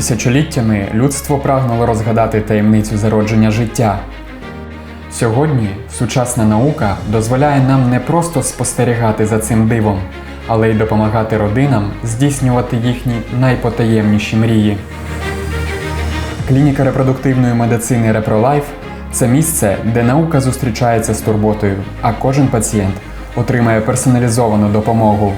Тисячоліттями людство прагнуло розгадати таємницю зародження життя. Сьогодні сучасна наука дозволяє нам не просто спостерігати за цим дивом, але й допомагати родинам здійснювати їхні найпотаємніші мрії. Клініка репродуктивної медицини ReproLife – це місце, де наука зустрічається з турботою, а кожен пацієнт отримає персоналізовану допомогу.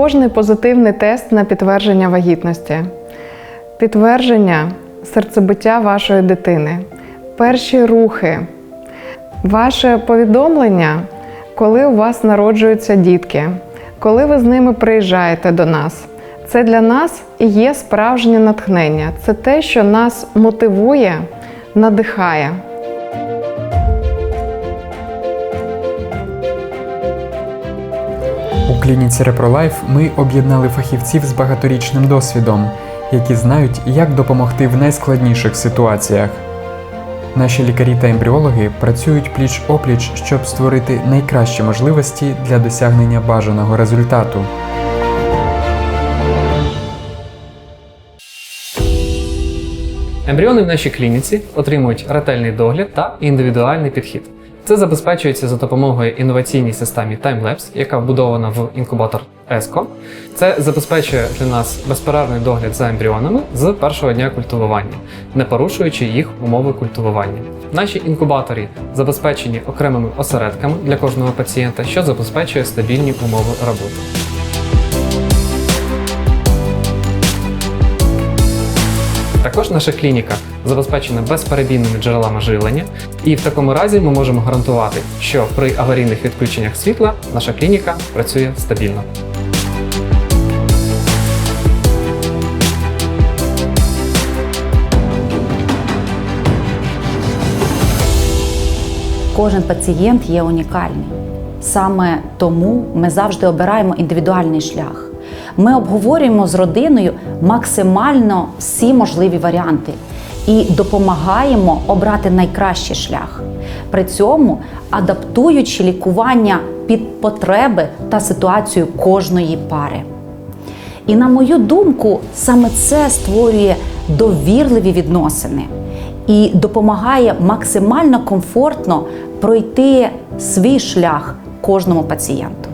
Кожний позитивний тест на підтвердження вагітності, підтвердження серцебиття вашої дитини, перші рухи, ваше повідомлення, коли у вас народжуються дітки, коли ви з ними приїжджаєте до нас. Це для нас і є справжнє натхнення. Це те, що нас мотивує, надихає. Клініці ReproLife ми об'єднали фахівців з багаторічним досвідом, які знають, як допомогти в найскладніших ситуаціях. Наші лікарі та ембріологи працюють пліч опліч, щоб створити найкращі можливості для досягнення бажаного результату. Ембріони в нашій клініці отримують ретельний догляд та індивідуальний підхід. Це забезпечується за допомогою інноваційній системі TimeLapse, яка вбудована в інкубатор ESCO. Це забезпечує для нас безперервний догляд за ембріонами з першого дня культивування, не порушуючи їх умови культивування. Наші інкубаторі забезпечені окремими осередками для кожного пацієнта, що забезпечує стабільні умови роботи. Також наша клініка забезпечена безперебійними джерелами живлення, і в такому разі ми можемо гарантувати, що при аварійних відключеннях світла наша клініка працює стабільно. Кожен пацієнт є унікальний. Саме тому ми завжди обираємо індивідуальний шлях. Ми обговорюємо з родиною максимально всі можливі варіанти і допомагаємо обрати найкращий шлях. При цьому адаптуючи лікування під потреби та ситуацію кожної пари. І на мою думку, саме це створює довірливі відносини і допомагає максимально комфортно пройти свій шлях кожному пацієнту.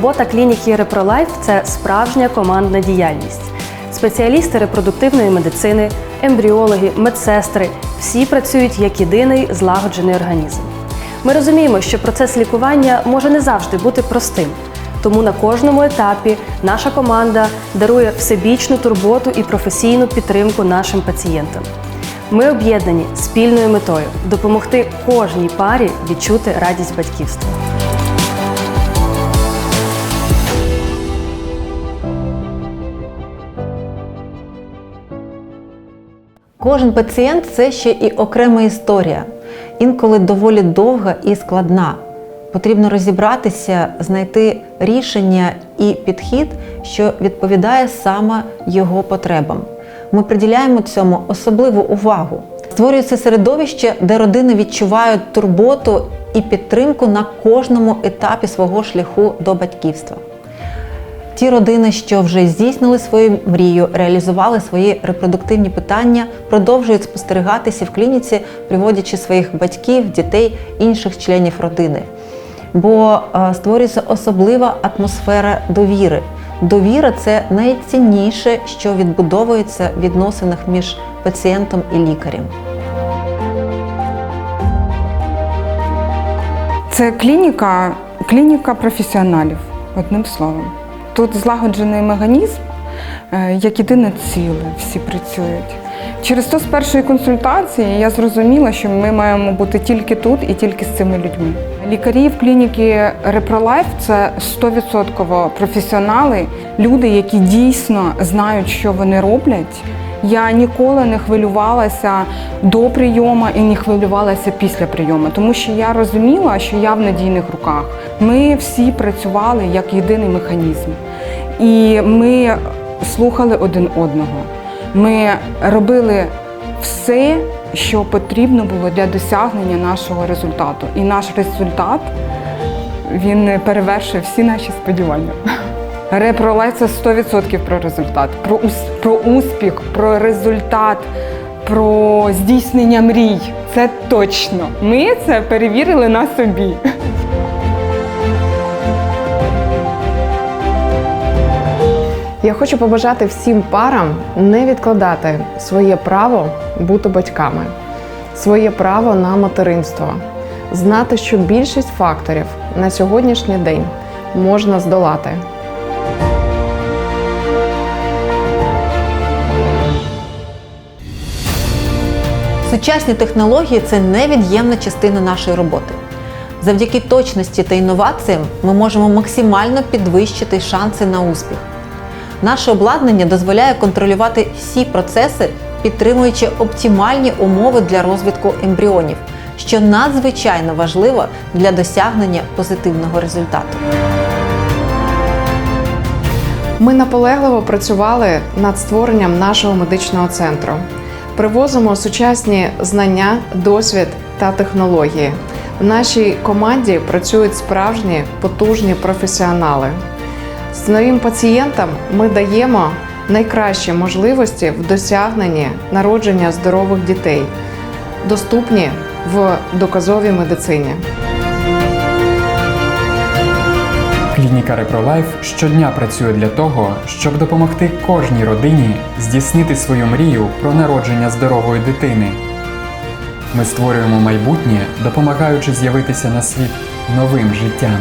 Робота клініки ReproLife – це справжня командна діяльність. Спеціалісти репродуктивної медицини, ембріологи, медсестри всі працюють як єдиний злагоджений організм. Ми розуміємо, що процес лікування може не завжди бути простим, тому на кожному етапі наша команда дарує всебічну турботу і професійну підтримку нашим пацієнтам. Ми об'єднані спільною метою допомогти кожній парі відчути радість батьківства. Кожен пацієнт це ще і окрема історія, інколи доволі довга і складна. Потрібно розібратися, знайти рішення і підхід, що відповідає саме його потребам. Ми приділяємо цьому особливу увагу. Створюється середовище, де родини відчувають турботу і підтримку на кожному етапі свого шляху до батьківства. Ті родини, що вже здійснили свою мрію, реалізували свої репродуктивні питання, продовжують спостерігатися в клініці, приводячи своїх батьків, дітей, інших членів родини. Бо е, створюється особлива атмосфера довіри. Довіра це найцінніше, що відбудовується в відносинах між пацієнтом і лікарем. Це клініка, клініка професіоналів, одним словом. Тут злагоджений механізм, е, як єдине ціле, всі працюють. Через то з першої консультації я зрозуміла, що ми маємо бути тільки тут і тільки з цими людьми. Лікарі в клініці ReproLife – це 100% професіонали, люди, які дійсно знають, що вони роблять, Я ніколи не хвилювалася до прийому і не хвилювалася після прийому, тому що я розуміла, що я в надійних руках. Ми всі працювали як єдиний механізм, і ми слухали один одного. Ми робили все, що потрібно було для досягнення нашого результату. І наш результат він перевершив всі наші сподівання. Репролайф це 100% про результат, про, ус- про успіх, про результат, про здійснення мрій. Це точно. Ми це перевірили на собі. Я хочу побажати всім парам не відкладати своє право бути батьками, своє право на материнство, знати, що більшість факторів на сьогоднішній день можна здолати. Сучасні технології це невід'ємна частина нашої роботи. Завдяки точності та інноваціям ми можемо максимально підвищити шанси на успіх. Наше обладнання дозволяє контролювати всі процеси, підтримуючи оптимальні умови для розвитку ембріонів, що надзвичайно важливо для досягнення позитивного результату. Ми наполегливо працювали над створенням нашого медичного центру. Привозимо сучасні знання, досвід та технології. В нашій команді працюють справжні потужні професіонали. З новим пацієнтам ми даємо найкращі можливості в досягненні народження здорових дітей, доступні в доказовій медицині. Клініка Репролайф щодня працює для того, щоб допомогти кожній родині здійснити свою мрію про народження здорової дитини. Ми створюємо майбутнє, допомагаючи з'явитися на світ новим життям.